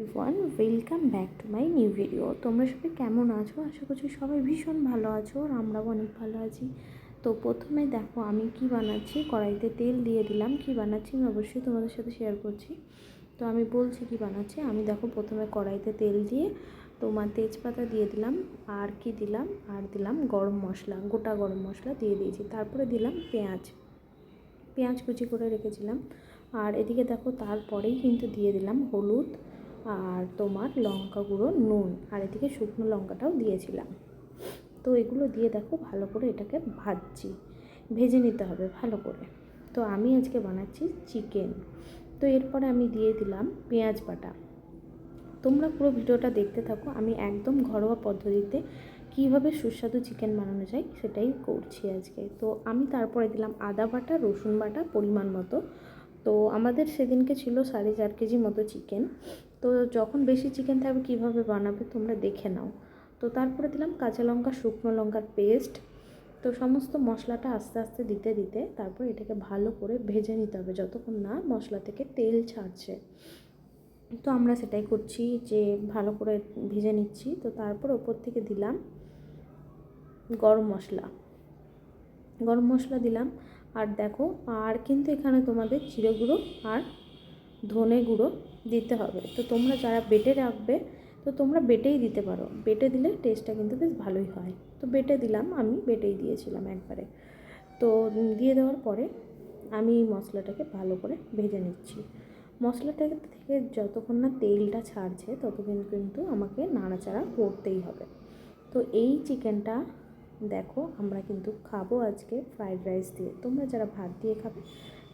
One welcome back to my new video তোমরা সবাই কেমন আছো? আশা করছি সবাই ভীষণ ভালো আছো আর আমরাও অনেক ভালো আছি। তো প্রথমে দেখো, আমি কি বানাচ্ছি? কড়াইতে তেল দিয়ে দিলাম। কি বানাচ্ছি? আমি অবশ্যই তোমাদের সাথে শেয়ার করছি। তো আমি বলছি কি বানাচ্ছি? আমি দেখো, প্রথমে কড়াইতে তেল দিয়ে তোমার তেজপাতা দিয়ে দিলাম। আর কি দিলাম? আর দিলাম গরম মশলা, গোটা গরম মশলা দিয়ে দিয়েছি। তারপরে দিলাম পেঁয়াজ। পেঁয়াজ কুচি করে রেখেছিলাম। আর এদিকে দেখো, তারপরেই কিন্তু দিয়ে দিলাম হলুদ। আর তোমার লঙ্কা গুঁড়ো, নুন, আর এদিকে শুকনো লঙ্কাটাও দিয়েছিলাম। তো এগুলো দিয়ে দেখো ভালো করে এটাকে ভাজছি। ভেজে নিতে হবে ভালো করে। তো আমি আজকে বানাচ্ছি চিকেন। তো এরপরে আমি দিয়ে দিলাম পেঁয়াজ বাটা। তোমরা পুরো ভিডিওটা দেখতে থাকো। আমি একদম ঘরোয়া পদ্ধতিতে কীভাবে সুস্বাদু চিকেন বানানো যায় সেটাই করছি আজকে। তো আমি তারপরে দিলাম আদা বাটা, রসুন বাটা পরিমাণ মতো। তো আমাদের সেদিনকে ছিল সাড়ে চার কেজি মতো চিকেন। তো যখন বেশি চিকেন থাকবে কীভাবে বানাবে তোমরা দেখে নাও। তো তারপরে দিলাম কাঁচা লঙ্কা, শুকনো লঙ্কার পেস্ট তো সমস্ত মশলাটা আস্তে আস্তে দিতে দিতে তারপর এটাকে ভালো করে ভেজে নিতে হবে যতক্ষণ না মশলা থেকে তেল ছাড়ছে। তো আমরা সেটাই করছি যে ভালো করে ভেজে নিচ্ছি। তো তারপর ওপর থেকে দিলাম গরম মশলা। গরম মশলা দিলাম। আর দেখো, আর কিন্তু এখানে তোমাদের জিরে গুঁড়ো আর ধনে গুঁড়ো দিতে হবে। তো তোমরা যারা বেটে রাখবে, তো তোমরা বেটেই দিতে পারো। বেটে দিলে টেস্টটা কিন্তু বেশ ভালোই হয়। তো বেটে দিলাম, আমি বেটেই দিয়েছিলাম একবারে। তো দিয়ে দেওয়ার পরে আমি মশলাটাকে ভালো করে ভেজে নিচ্ছি। মশলাটা থেকে যতক্ষণ না তেলটা ছাড়ছে, ততক্ষণ কিন্তু আমাকে নাড়াচাড়া করতেই হবে। তো এই চিকেনটা দেখো, আমরা কিন্তু খাব আজকে ফ্রাইড রাইস দিয়ে। তোমরা যারা ভাত দিয়ে খাবে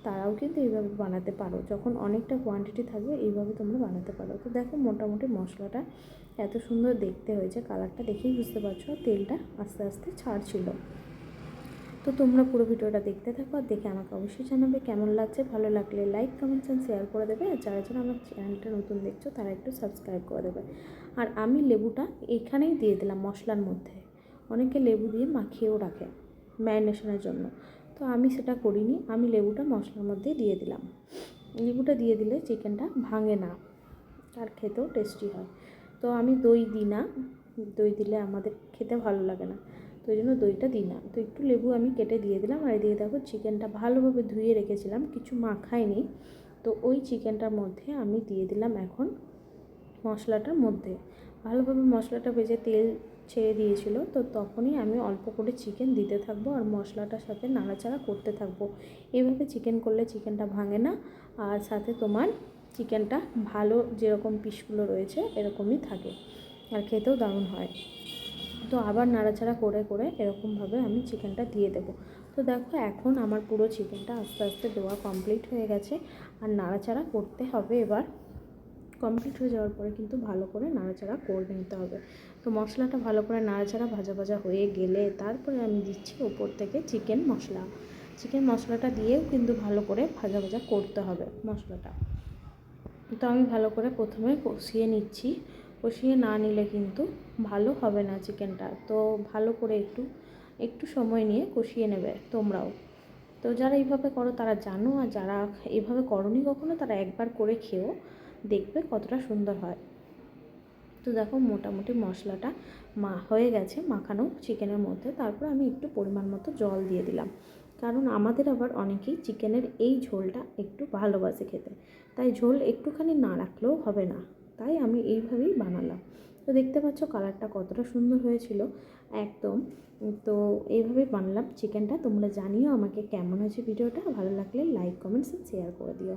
তারাও কিন্তু এইভাবে বানাতে পারো। যখন অনেকটা কোয়ান্টিটি থাকবে, এইভাবে তোমরা বানাতে পারো। তো দেখো মোটামুটি মশলাটা এত সুন্দর দেখতে হয়েছে কালারটা দেখেই বুঝতে পারছ, তেলটা আস্তে আস্তে ছাড়ছিল। তো তোমরা পুরো ভিডিওটা দেখতে থাকো আর দেখে আমাকে অবশ্যই জানাবে কেমন লাগছে। ভালো লাগলে লাইক কমেন্টস অ্যান্ড শেয়ার করে দেবে। আর যারা যারা আমার চ্যানেলটা নতুন দেখছ, তারা একটু সাবস্ক্রাইব করে দেবে। আর আমি লেবুটা এখানেই দিয়ে দিলাম মশলার মধ্যে। অনেকে লেবু দিয়ে মাখিয়েও রাখে ম্যারিনেশনের জন্য। তো আমি সেটা করিনি। আমি লেবুটা মশলার মধ্যে দিয়ে দিলাম। লেবুটা দিয়ে দিলে চিকেনটা ভাঙে না, আর খেতেও টেস্টি হয়। তো আমি দই দিই না। দই দিলে আমাদের খেতে ভালো লাগে না। তো ওই জন্য দইটা দিই না। তো একটু লেবু আমি কেটে দিয়ে দিলাম। আর দিয়ে দেখো চিকেনটা ভালোভাবে ধুয়ে রেখেছিলাম, কিছু মাখায়নি তো ওই চিকেনটার মধ্যে আমি দিয়ে দিলাম এখন মশলাটার মধ্যে। ভালোভাবে মশলাটা ভেজে তেল ছেড়ে দিয়েছিল, তো তখনই আমি অল্প করে চিকেন দিতে থাকব আর মশলাটার সাথে নাড়াচাড়া করতে থাকব। এভাবে চিকেন করলে চিকেনটা ভাঙে না, আর সাথে তোমার চিকেনটা ভালো যেরকম পিসগুলো রয়েছে এরকমই থাকে, আর খেতেও দারুণ হয়। তো আবার নাড়াচাড়া করে করে এরকমভাবে আমি চিকেনটা দিয়ে দেবো। তো দেখো এখন আমার পুরো চিকেনটা আস্তে আস্তে দেওয়া কমপ্লিট হয়ে গেছে, আর নাড়াচাড়া করতে হবে এবার। কমপ্লিট হয়ে যাওয়ার পরে কিন্তু ভালো করে নাড়াচাড়া করে নিতে হবে। তো মশলাটা ভালো করে নাড়াচাড়া ভাজা ভাজা হয়ে গেলে তারপরে আমি দিচ্ছি ওপর থেকে চিকেন মশলা। চিকেন মশলাটা দিয়েও কিন্তু ভালো করে ভাজা ভাজা করতে হবে মশলাটা। তো আমি ভালো করে প্রথমে কষিয়ে নিচ্ছি। কষিয়ে না নিলে কিন্তু ভালো হবে না চিকেনটা তো ভালো করে একটু একটু সময় নিয়ে কষিয়ে নেবে তোমরাও। তো যারা এইভাবে করো তারা জানো আর যারা এভাবে করনি কখনো তারা একবার করে খেয়েও দেখবে কতটা সুন্দর হয়। তো দেখো মোটামুটি মশলাটা মা হয়ে গেছে মাখানো চিকেনের মধ্যে। তারপর আমি একটু পরিমাণ মতো জল দিয়ে দিলাম। কারণ আমাদের আবার অনেকেই চিকেনের এই ঝোলটা একটু ভালোবাসে খেতে। তাই ঝোল একটুখানি না রাখলেও হবে না। তাই আমি এইভাবেই বানালাম। তো দেখতে পাচ্ছ কালারটা কতটা সুন্দর হয়েছিল। একদম। তো এইভাবেই বানালাম চিকেনটা। তোমরা জানিও আমাকে কেমন হয়েছে ভিডিওটা। ভালো লাগলে লাইক, কমেন্টস শেয়ার করে দিও।